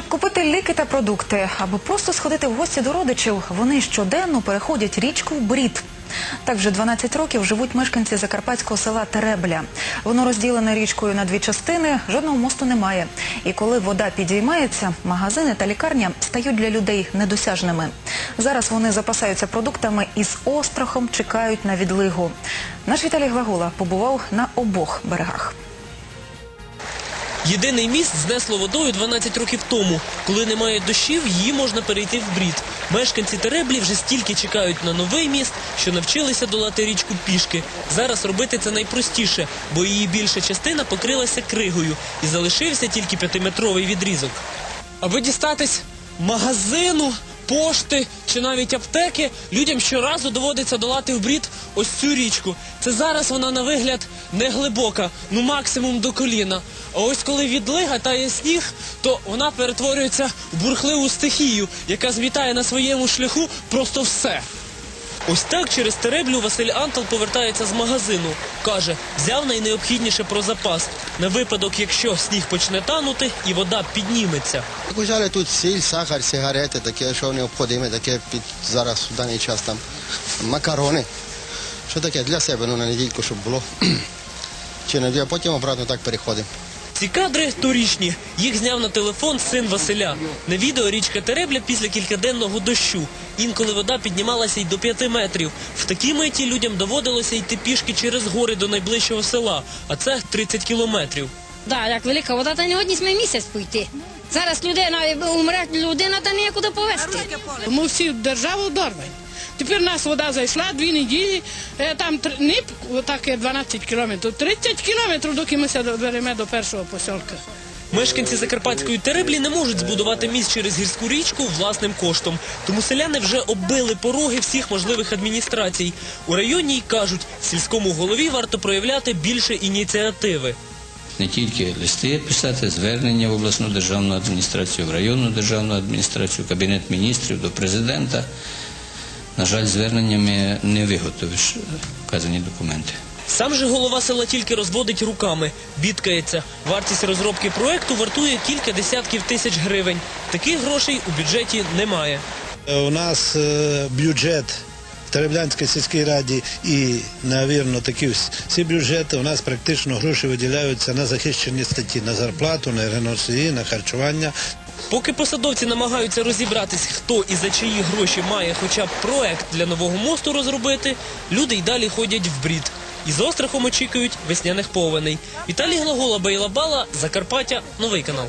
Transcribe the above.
Щоб купити ліки та продукти або просто сходити в гості до родичів, вони щоденно переходять річку в Брід. Так вже 12 років живуть мешканці закарпатського села Теребля. Воно розділене річкою на дві частини, жодного мосту немає. І коли вода підіймається, магазини та лікарня стають для людей недосяжними. Зараз вони запасаються продуктами і з острахом чекають на відлигу. Наш Віталій Глагола побував на обох берегах. Єдиний міст знесло водою 12 років тому. Коли немає дощів, її можна перейти в брід. Мешканці Тереблі вже стільки чекають на новий міст, що навчилися долати річку пішки. Зараз робити це найпростіше, бо її більша частина покрилася кригою і залишився тільки п'ятиметровий відрізок. Аби дістатись магазину, пошти чи навіть аптеки, людям щоразу доводиться долати в брід ось цю річку. Це зараз вона на вигляд не глибока, ну максимум до коліна. А ось коли відлига тає сніг, то вона перетворюється в бурхливу стихію, яка змітає на своєму шляху просто все. Ось так через Тереблю Василь Антал повертається з магазину. Каже, взяв найнеобхідніше про запас на випадок, якщо сніг почне танути і вода підніметься. Взяли тут сіль, сахар, сигарети, таке, що необхідне, таке під зараз в даний час там макарони. Що таке для себе, ну на недільку, щоб було. Чи не потім обратно так переходимо. Ці кадри торічні. Їх зняв на телефон син Василя. На відео річка Теребля після кількаденного дощу. Інколи вода піднімалася й до п'яти метрів. В такій миті людям доводилося йти пішки через гори до найближчого села, а це 30 кілометрів. Да, як велика вода, та не одні ми місяць пойти. Зараз людина умре, людина та ніякуди повезти. Ми всі державу дорвані. Тепер нас вода зайшла дві неділі, е, там нип, так 12 кілометрів, 30 кілометрів, доки ми се доберемо до першого посілка. Мешканці Закарпатської Тереблі не можуть збудувати міст через гірську річку власним коштом. Тому селяни вже оббили пороги всіх можливих адміністрацій. У районі й кажуть, сільському голові варто проявляти більше ініціативи. не тільки листи писати, звернення в обласну державну адміністрацію, в районну державну адміністрацію, кабінет міністрів до президента. На жаль, зверненнями не виготовиш вказані документи. Сам же голова села тільки розводить руками, бідкається. Вартість розробки проекту вартує кілька десятків тисяч гривень. Таких грошей у бюджеті немає. У нас е, бюджет Тереблянській сільській раді і, навірно, такі всі бюджети у нас практично гроші виділяються на захищені статті, на зарплату, на енергоносії, на харчування. Поки посадовці намагаються розібратись, хто і за чиї гроші має хоча б проект для нового мосту розробити, люди й далі ходять в брід. І з острахом очікують весняних повеней. Віталій Глагола, Бейла Бала, Закарпаття, новий канал.